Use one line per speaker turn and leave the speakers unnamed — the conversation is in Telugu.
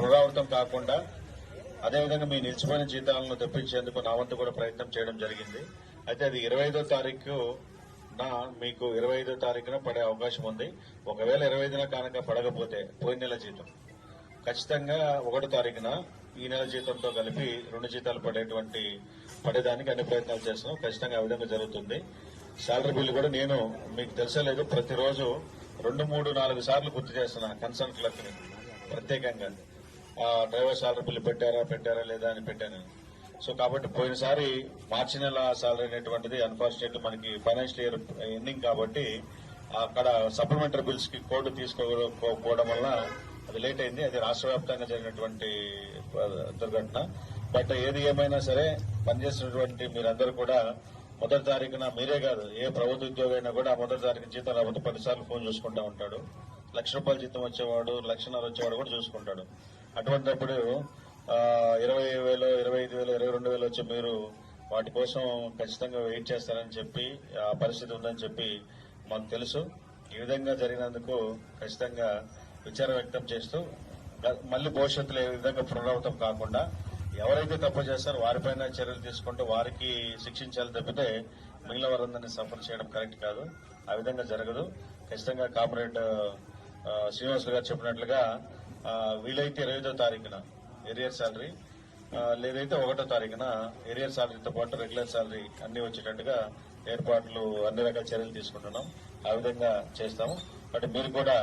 పునరావృతం కాకుండా అదేవిధంగా మీ నిలిచిపోయిన జీతాలను తెప్పించేందుకు నా వంతు కూడా ప్రయత్నం చేయడం జరిగింది. అయితే అది ఇరవై ఐదో తారీఖు నా మీకు ఇరవై ఐదో తారీఖున పడే అవకాశం ఉంది. ఒకవేళ ఇరవై ఐదున కానక పడకపోతే పోయిన నెల జీతం. ఖచ్చితంగా ఒకటో తారీఖున ఈ నెల జీతంతో కలిపి రెండు జీతాలు పడేటువంటి పడేదానికి అన్ని ప్రయత్నాలు చేస్తున్నాం. ఖచ్చితంగా ఆ విధంగా జరుగుతుంది. శాలరీ బిల్లు కూడా నేను మీకు తెలిసలేదు ప్రతిరోజు రెండు మూడు నాలుగు సార్లు గుర్తు చేస్తున్నా కన్సర్న్ క్లర్క్ ప్రత్యేకంగా. డ్రైవర్ సాలరీ బిల్లు పెట్టారా పెట్టారా లేదా అని పెట్టాను. సో కాబట్టి పోయినసారి మార్చి నెల సాలరీ అనేటువంటిది అన్ఫార్చునేట్లీ మనకి ఫైనాన్షియల్ ఇయర్ ఎండింగ్ కాబట్టి అక్కడ సప్లిమెంటరీ బిల్స్కి కోడ్ తీసుకోకపోవడం వల్ల అది లేట్ అయింది. అది రాష్ట్ర వ్యాప్తంగా జరిగినటువంటి దుర్ఘటన. బట్ ఏది ఏమైనా సరే పనిచేసినటువంటి మీరందరూ కూడా మొదటి తారీఖున మీరే కాదు ఏ ప్రభుత్వ ఉద్యోగి అయినా కూడా మొదటి తారీఖు జీతం రాకపోతే పదిసార్లు ఫోన్ చూసుకుంటూ ఉంటాడు. లక్ష రూపాయల జీతం వచ్చేవాడు లక్షన్నర వచ్చేవాడు కూడా చూసుకుంటాడు. అటువంటిప్పుడు ఇరవై వేలు ఇరవై ఐదు వేలు ఇరవై రెండు వేలు వచ్చి మీరు వాటి కోసం ఖచ్చితంగా వెయిట్ చేస్తారని చెప్పి ఆ పరిస్థితి ఉందని చెప్పి మాకు తెలుసు. ఈ విధంగా జరిగినందుకు ఖచ్చితంగా విచారం వ్యక్తం చేస్తూ మళ్ళీ భవిష్యత్తులో ఏ విధంగా పునరావృతం కాకుండా ఎవరైతే తప్పు చేస్తారో వారిపైన చర్యలు తీసుకుంటూ వారికి శిక్షించాలి తప్పితే మిగిలిన వారందరినీ సఫర్ చేయడం కరెక్ట్ కాదు. ఆ విధంగా జరగదు. ఖచ్చితంగా కామ్రేడ్ శ్రీనివాసులు శ్రీనివాస్ గారు చెప్పినట్లుగా వీలైతే ఇరవైదో తారీఖున ఎరియర్ శాలరీ లేదైతే ఒకటో తారీఖున ఎరియర్ శాలరీతో పాటు రెగ్యులర్ శాలరీ అన్ని వచ్చేటట్టుగా ఏర్పాట్లు అన్ని రకాల చర్యలు తీసుకుంటున్నాం. ఆ విధంగా చేస్తాము. అంటే మీరు కూడా